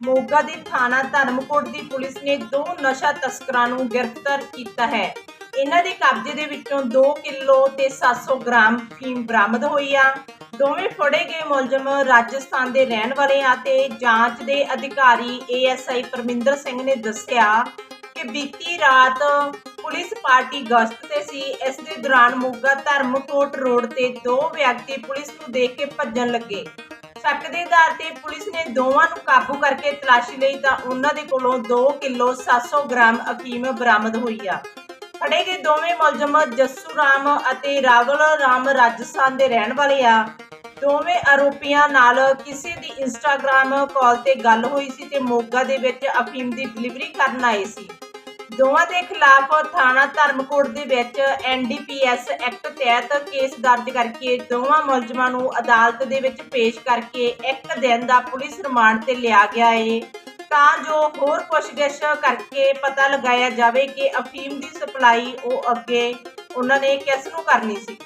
ਮੋਗਾ ਦੇ ਥਾਣਾ ਧਰਮਕੋਟ ਦੀ ਪੁਲਿਸ ਨੇ ਦੋ ਨਸ਼ਾ ਤਸਕਰਾਂ ਨੂੰ ਗ੍ਰਿਫਤਾਰ ਕੀਤਾ ਹੈ। ਇਹਨਾਂ ਦੇ ਕਬਜ਼ੇ ਦੇ ਵਿੱਚੋਂ 2 ਕਿਲੋ ਤੇ 700 ਗ੍ਰਾਮ ਫੀਮ ਬਰਾਮਦ ਹੋਈ ਆ। ਦੋਵੇਂ ਫੜੇ ਗਏ ਮੁਲਜ਼ਮ ਰਾਜਸਥਾਨ ਦੇ ਰਹਿਣ ਵਾਲੇ ਆ ਤੇ ਜਾਂਚ ਦੇ ਅਧਿਕਾਰੀ ਏਐਸਆਈ ਪਰਮਿੰਦਰ ਸਿੰਘ ਨੇ ਦੱਸਿਆ ਕਿ ਬੀਤੀ ਰਾਤ ਪੁਲਿਸ ਪਾਰਟੀ ਗਸ਼ਤ ਤੇ ਸੀ। ਇਸ ਦੇ ਦੌਰਾਨ ਮੋਗਾ ਧਰਮਕੋਟ ਰੋਡ ਤੇ ਦੋ ਵਿਅਕਤੀ ਪੁਲਿਸ ਨੂੰ ਦੇਖ ਕੇ ਭੱਜਣ ਲੱਗੇ। ਸ਼ੱਕ ਦੇ ਆਧਾਰ ਤੇ ਪੁਲਿਸ ਨੇ ਦੋਵਾਂ ਨੂੰ ਕਾਬੂ ਕਰਕੇ ਤਲਾਸ਼ੀ ਲਈ ਤਾਂ ਉਹਨਾਂ ਦੇ ਕੋਲੋਂ 2 ਕਿਲੋ 700 ਗ੍ਰਾਮ ਅਫੀਮ ਬਰਾਮਦ ਹੋਈ ਆ। ਫੜੇ ਗਏ ਦੋਵੇਂ ਮੁਲਜ਼ਮ ਜੱਸੂ ਰਾਮ ਅਤੇ ਰਾਵਲ ਰਾਮ ਰਾਜਸਥਾਨ ਦੇ ਰਹਿਣ ਵਾਲੇ ਆ। ਦੋਵੇਂ ਆਰੋਪੀਆਂ ਨਾਲ ਕਿਸੇ ਦੀ ਇੰਸਟਾਗ੍ਰam ਕਾਲ ਤੇ ਗੱਲ ਹੋਈ ਸੀ ਤੇ ਮੋਗਾ ਦੇ ਵਿੱਚ ਅਫੀਮ ਦੀ ਡਿਲੀਵਰੀ ਕਰਨ ਆਏ ਸੀ। ਦੋਵਾਂ ਦੇ ਖਿਲਾਫ ਥਾਣਾ ਧਰਮਕੋਟ ਦੇ ਵਿੱਚ ਐਨਡੀਪੀਐਸ ਐਕਟ ਤਹਿਤ ਕੇਸ ਦਰਜ ਕਰਕੇ ਦੋਵਾਂ ਮੁਲਜ਼ਮਾਂ ਨੂੰ ਅਦਾਲਤ ਦੇ ਵਿੱਚ ਪੇਸ਼ ਕਰਕੇ ਇੱਕ ਦਿਨ ਦਾ ਪੁਲਿਸ ਰਿਮਾਂਡ ਤੇ ਲਿਆ ਗਿਆ ਏ। ਤਾਂ ਜੋ ਹੋਰ ਪੁੱਛਗਿੱਛ ਕਰਕੇ ਪਤਾ ਲਗਾਇਆ ਜਾਵੇ ਕਿ ਅਫੀਮ ਦੀ ਸਪਲਾਈ ਉਹ ਅੱਗੇ ਉਹਨਾਂ ਨੇ ਕਿਸ ਨੂੰ ਕਰਨੀ ਸੀ।